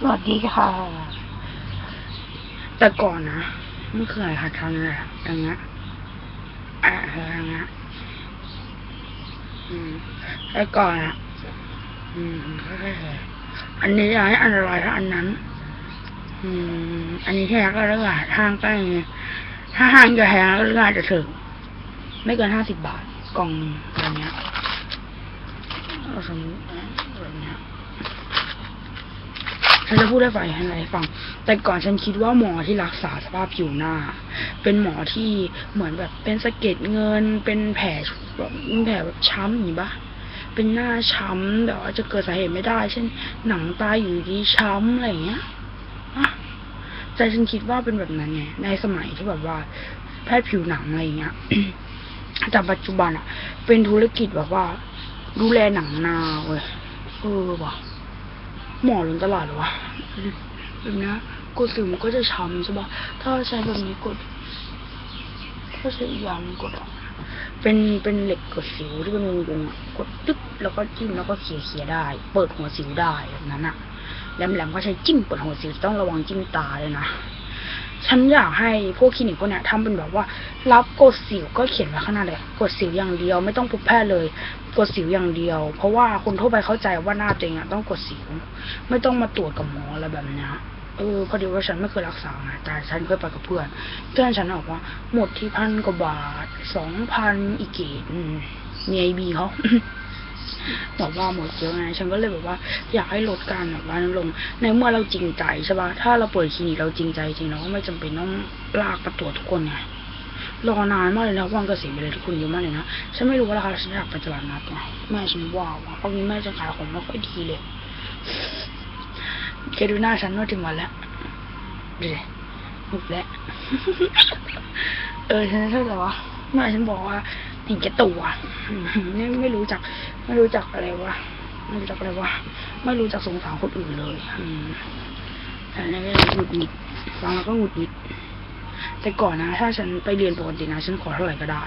สวัสดีค่ะ แต่ก่อนนะไม่เคยหัดทำเลยอย่างเงี้ยอะอออย่างเงี้ยอืมแต่ก่อนอะ อืมค่อยๆอันนี้ย้ายอันอะไรถ้าอันนั้น อืม อันนี้แค่ก็เรื่องห้างใกล้ถ้าห้างจะแพงก็เรื่องอาจจะถึง ไม่เกินห้าสิบบาทกล่องหนึ่งแบบเนี้ยเอาสมมติแบบเนี้ย ฉันจะพูดให้ฟังให้อะไรฟัง แต่ก่อนฉันคิดว่าหมอที่รักษาสภาพผิวหน้า เป็นหมอที่เหมือนแบบเป็นสะเก็ดเงิน เป็นแผลแบบแผลแบบช้ำอย่างนี้ปะเป็นหน้าช้ำแต่ว่าจะเกิดสาเหตุไม่ได้ เช่น หนังตาอยู่ดีช้ำอะไรอย่างเงี้ยใจฉันคิดว่าเป็นแบบนั้นไงในสมัยที่แบบว่า แพทย์ผิวหนังอะไรอย่างเงี้ยแต่ปัจจุบันอะเป็นธุรกิจแบบว่า ดูแลหนังหนาเว้ยเออว่ะ หมอล้นตลาดเหรอวะแบบนี้กดสิวมันก็จะช้ำใช่ปะถ้าใช้แบบนี้กด ถ้าใช้อีกอย่างกดออกเป็นเป็นเหล็กกดสิวที่เป็นวงวงกดตึ๊บแล้วก็จิ้มแล้วก็เขี่ยเขี่ยได้ เปิดหัวสิวได้แบบนั้นอะแหลมๆก็ใช้จิ้มเปิดหัวสิวต้องระวังจิ้มตาเลยนะ ฉันอยากให้พวกคลินิกพวกเนี้ยทำเป็นแบบว่า รับกดสิวก็เขียนไว้ข้างหน้าเลย กดสิวอย่างเดียวไม่ต้องพบแพทย์เลย กดสิวอย่างเดียว เพราะว่าคนทั่วไปเข้าใจว่าหน้าตัวเองอะต้องกดสิว ไม่ต้องมาตรวจกับหมออะไรแบบเนี้ยเออพอดีว่าฉันไม่เคยรักษาไงแต่ฉันเคยไปกับเพื่อน เพื่อนฉันบอกว่าหมดที่พันกว่าบาทสองพันอีกเกตมีไอบีเขา บอกว่าหมดเยอะไงฉันก็เลยแบบว่าอยากให้ลดการแบบว่าลง ในเมื่อเราจริงใจใช่ปะถ้าเราเปิดคลินิกเราจริงใจจริงเราก็ไม่จำเป็นต้องลากมาตรวจทุกคนไงรอนานมากเลยนะวังกษียณไปเลยทุกคนเยอะมากเลยนะฉันไม่รู้ว่าราคาฉันอยากไปตลาดนัดไงแม่ฉันว่าว่ะเพราะนี้แม่จะขายของไม่ค่อยดีเลยแกดูหน้าฉันว่าถึงวันแล้วดูดิหมุกแล้วเออฉันเท่าไหร่วะแม่ฉันบอกว่า เห็นแกตัวอืมไม่ไม่รู้จัก ไม่รู้จักอะไรวะไม่รู้จักอะไรวะไม่รู้จักสงสารคนอื่นเลยอืมแต่นี่ก็หงุดหงิดฟังแล้วก็หงุดหงิดแต่ก่อนนะ ถ้าฉันไปเรียนปกตินะ ฉันขอเท่าไหร่ก็ได้